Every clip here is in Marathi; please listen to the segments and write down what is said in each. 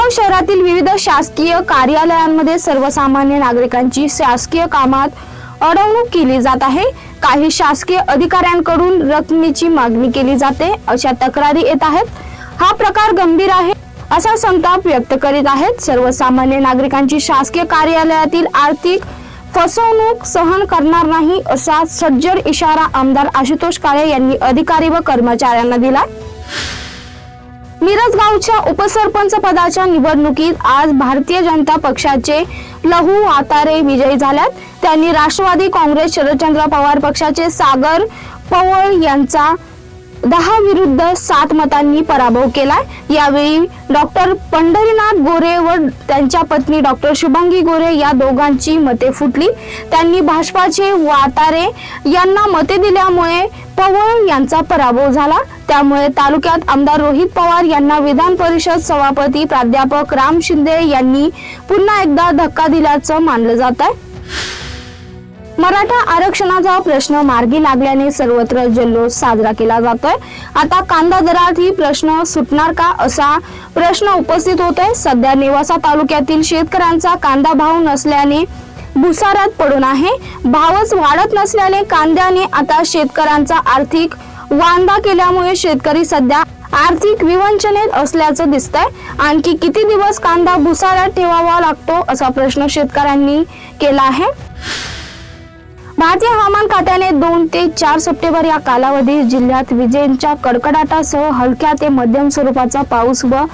जळगाव शहरातील विविध शासकीय कार्यालयांमध्ये सर्वसामान्य नागरिकांची शासकीय कामात अडवणूक केली जात आहे. काही शासकीय अधिकाऱ्यांकडून रकमेची मागणी केली जाते अशा तक्रारी येत आहेत. हा प्रकार गंभीर आहे असा संताप व्यक्त करीत आहेत. सर्वसामान्य नागरिकांची शासकीय कार्यालयातील आर्थिक फसवणूक सहन करणार नाही असा सज्जड इशारा आमदार आशुतोष काळे यांनी अधिकारी व कर्मचाऱ्यांना दिला मिरज गावच्या उपसरपंच पदाच्या निवडणुकीत आज भारतीय जनता पक्षाचे लहू आतारे विजयी झाल्यात. त्यांनी राष्ट्रवादी काँग्रेस शरदचंद्र पवार पक्षाचे सागर पवळ यांचा दहा विरुद्ध सात मतांनी पराभव केलाय. यावेळी डॉक्टर पंढरीनाथ गोरे व त्यांच्या पत्नी डॉक्टर शुभांगी गोरे या दोघांची मते फुटली. त्यांनी भाजपाचे वातारे यांना मते दिल्यामुळे पवळ यांचा पराभव झाला. त्यामुळे तालुक्यात आमदार रोहित पवार यांना विधान परिषद सभापती प्राध्यापक राम शिंदे यांनी पुन्हा एकदा धक्का दिल्याचं मानलं जात आहे मराठा आरक्षणाचा प्रश्न मार्गी लागल्याने सर्वत्र जल्लोष साजरा केला जातोय. आता कांदा दरात ही प्रश्न सुटणार का असा प्रश्न उपस्थित होतोय. सध्या नेवासा तालुक्यातील शेतकऱ्यांचा कांदा भाव नसल्याने भुसारात पडून आहे. भावच वाढत नसल्याने कांद्याने आता शेतकऱ्यांचा आर्थिक वांदा केल्यामुळे शेतकरी सध्या आर्थिक विवंचनेत असल्याचं दिसतंय. आणखी किती दिवस कांदा भुसारात ठेवावा लागतो असा प्रश्न शेतकऱ्यांनी केला आहे. भारतीय हवामान खात्याने दोन ते चार सप्टेंबर या कालावधीत जिल्ह्यात विजेंच्या कडकडाटासह हलक्या ते मध्यम स्वरूपाचा पाऊस व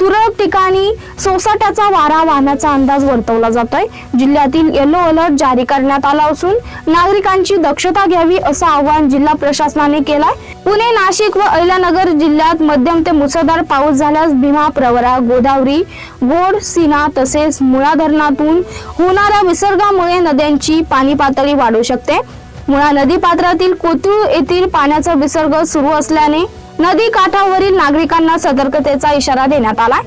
तुरळक ठिकाणी सोसाट्याचा वारा वाहण्याचा अंदाज वर्तवला जातोय. जिल्ह्यातील येलो अलर्ट जारी करण्यात आला असून नागरिकांची दक्षता घ्यावी असं आवाहन जिल्हा प्रशासनाने केलंय. पुणे नाशिक व अहिल्यानगर जिल्ह्यात मध्यम ते मुसळधार पाऊस झाल्यास भीमा प्रवरा गोदावरी गोड सीना तसेच मुळा धरणातून होणाऱ्या विसर्गामुळे नद्यांची पाणी पातळी वाढू शकते. मुळा नदी पात्रातील कोथरूळ येथील पाण्याचा विसर्ग सुरू असल्याने नदी काठावरील नागरिकांना सतर्कतेचा इशारा देण्यात आला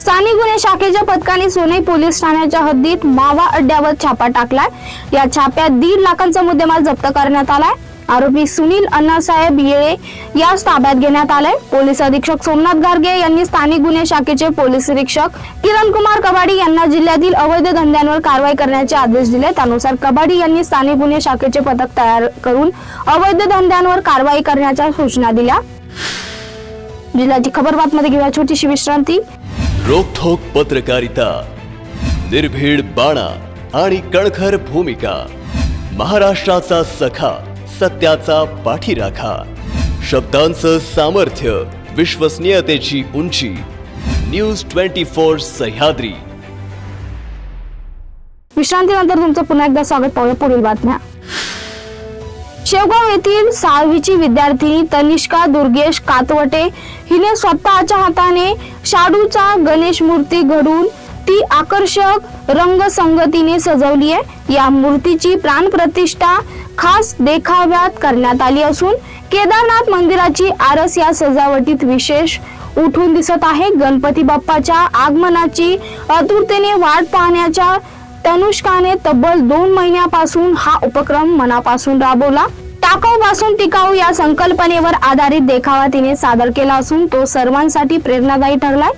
स्थानिक गुन्हे शाखेच्या पथकाने सोने पोलीस ठाण्याच्या हद्दीत मावा अड्ड्यावर छापा टाकलाय. या छाप्यात दीड लाखांचा मुद्देमाल जप्त करण्यात आलाय. आरोपी सुनील अण्णासाहेब येळे यास ताब्यात घेण्यात आलाय पोलीस अधीक्षक सोमनाथ गार्गे यांनी स्थानिक गुन्हे शाखेचे पोलीस निरीक्षक किरण कुमार कबाडी यांना जिल्ह्यातील अवैध धंद्यांवर कारवाई करण्याचे आदेश दिले. त्यानुसार कबाडी यांनी स्थानिक गुन्हे शाखेचे पथक तयार करून अवैध धंद्यांवर कारवाई करण्याच्या सूचना दिल्या. जिल्ह्याची खबर बातमध्ये घेऊया. छोटीशी विश्रांती. रोखोक पत्रकारिता निर्भीड बाणा आणि कणखर भूमिका महाराष्ट्राचा सखा सत्याचा पाठीराखा. शब्दांचं सामर्थ्य विश्वसनीयतेची उंची. News twenty four Sahyadri. विश्रांतीनंतर तुमचं पुन्हा एकदा स्वागत पाहूया पुढील बातम्या. शेवगाव येथील सहावीची विद्यार्थिनी तनिष्का दुर्गेश कातवटे हिने स्वतःच्या हाताने शाडूचा गणेश मूर्ती घडून ती आकर्षक रंगसंगतीने सजवली आहे. या मूर्तीची प्राणप्रतिष्ठा खास देखाव्यात करण्यात आली असून केदारनाथ मंदिराची आरस या सजावटीत विशेष उठून दिसत आहे. गणपती बाप्पाच्या आगमनाची आतुरतेने वाट पाहण्याच्या तनुष्काने तब्बल दोन महिन्यापासून हा उपक्रम मनापासून राबवला. टाकाऊ पासून टिकाऊ या संकल्पनेवर आधारित देखावा तिने सादर केला असून तो सर्वांसाठी प्रेरणादायी ठरलाय.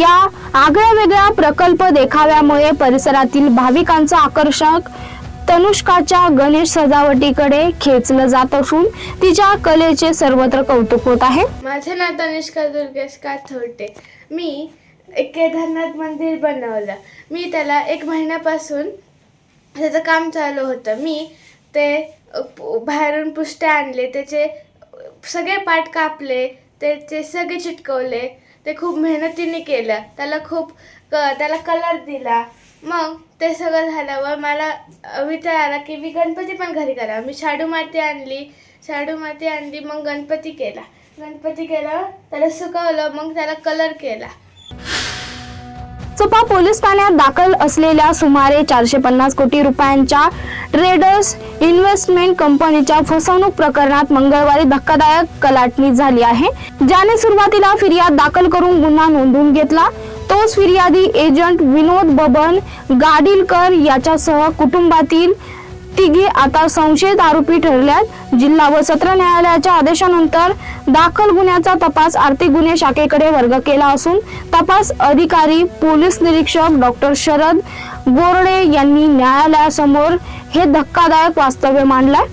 या आगळ्या वेगळ्या प्रकल्प देखाव्यामुळे परिसरातील भाविकांचं आकर्षक तनुष्काच्या गणेश सजावटीकडे खेचलं जात असून तिच्या कलेचे सर्वत्र कौतुक होत आहे. माझे नाव तनिष्का दुर्गेश काथोटे मी एक केदारनाथ मंदिर बनवलं. मी त्याला एक महिन्यापासून त्याचं काम चालू होतं. मी ते बाहेरून पुष्टे आणले त्याचे सगळे पाठ कापले त्याचे सगळे चिटकवले ते खूप मेहनतीने केलं. त्याला खूप क त्याला कलर दिला. मग ते सगळं झाल्यावर मला विचार आला की मी गणपती पण घरी करा मी शाडू माती आणली. शाडू माती आणली मग गणपती केला. गणपती केला त्याला सुकवलं मग त्याला कलर केला. चोपा पोलीस ठाण्यात दाखल असलेल्या सुमारे चारशे पन्नास कोटी रुपयांच्या ट्रेडर्स इन्व्हेस्टमेंट कंपनीच्या फसवणूक प्रकरणात मंगळवारी धक्कादायक कलाटणी झाली आहे. ज्याने सुरुवातीला फिर्याद दाखल करून गुन्हा नोंदवून घेतला. तोच फिर्यादी एजंट विनोद बबन गाडीलकर याच्यासह कुटुंबातील तिघे आता संशयित आरोपी ठरल्यात. जिल्हा व सत्र न्यायालयाच्या आदेशानंतर दाखल गुन्ह्याचा तपास आर्थिक गुन्हे शाखेकडे वर्ग केला असून तपास अधिकारी पोलीस निरीक्षक डॉक्टर शरद गोरडे यांनी न्यायालयासमोर हे धक्कादायक वास्तव्य मांडलंय.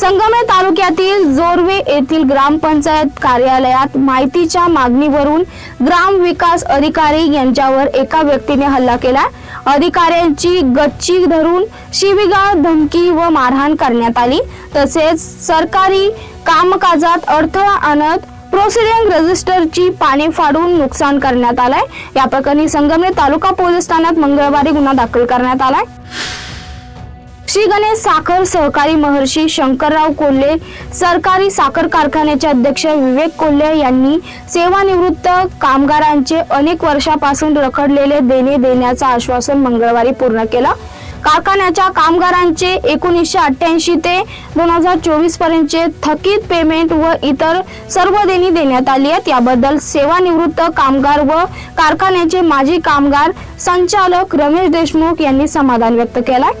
संगमेर तालुक्यातील जोरवे येथील ग्रामपंचायत कार्यालयात माहितीच्या मागणीवरून ग्राम विकास अधिकारी यांच्यावर एका व्यक्तीने हल्ला केला अधिकाऱ्यांची गच्ची धरून शिवीगाळ धमकी व मारहाण करण्यात आली. तसेच सरकारी कामकाजात अडथळा आणत प्रोसिडिंग रजिस्टरची पाने फाडून नुकसान करण्यात आलंय. या प्रकरणी संगमनेर तालुका पोलीस ठाण्यात मंगळवारी गुन्हा दाखल करण्यात आलाय. श्री गणेश साखर सहकारी महर्षी शंकरराव कोल्हे सरकारी साखर कारखान्याचे अध्यक्ष विवेक कोल्हे यांनी सेवानिवृत्त कामगारांचे अनेक वर्षापासून रखडलेले देणे देण्याचं आश्वासन मंगळवारी पूर्ण केलं. कारखान्याच्या कामगारांचे एकोणीसशे अठ्ठ्याऐंशी ते दोन हजार चोवीस पर्यंतचे थकीत पेमेंट व इतर सर्व देणी देण्यात आली आहेत. याबद्दल सेवानिवृत्त कामगार व कारखान्याचे माजी कामगार संचालक रमेश देशमुख यांनी समाधान व्यक्त केलंय.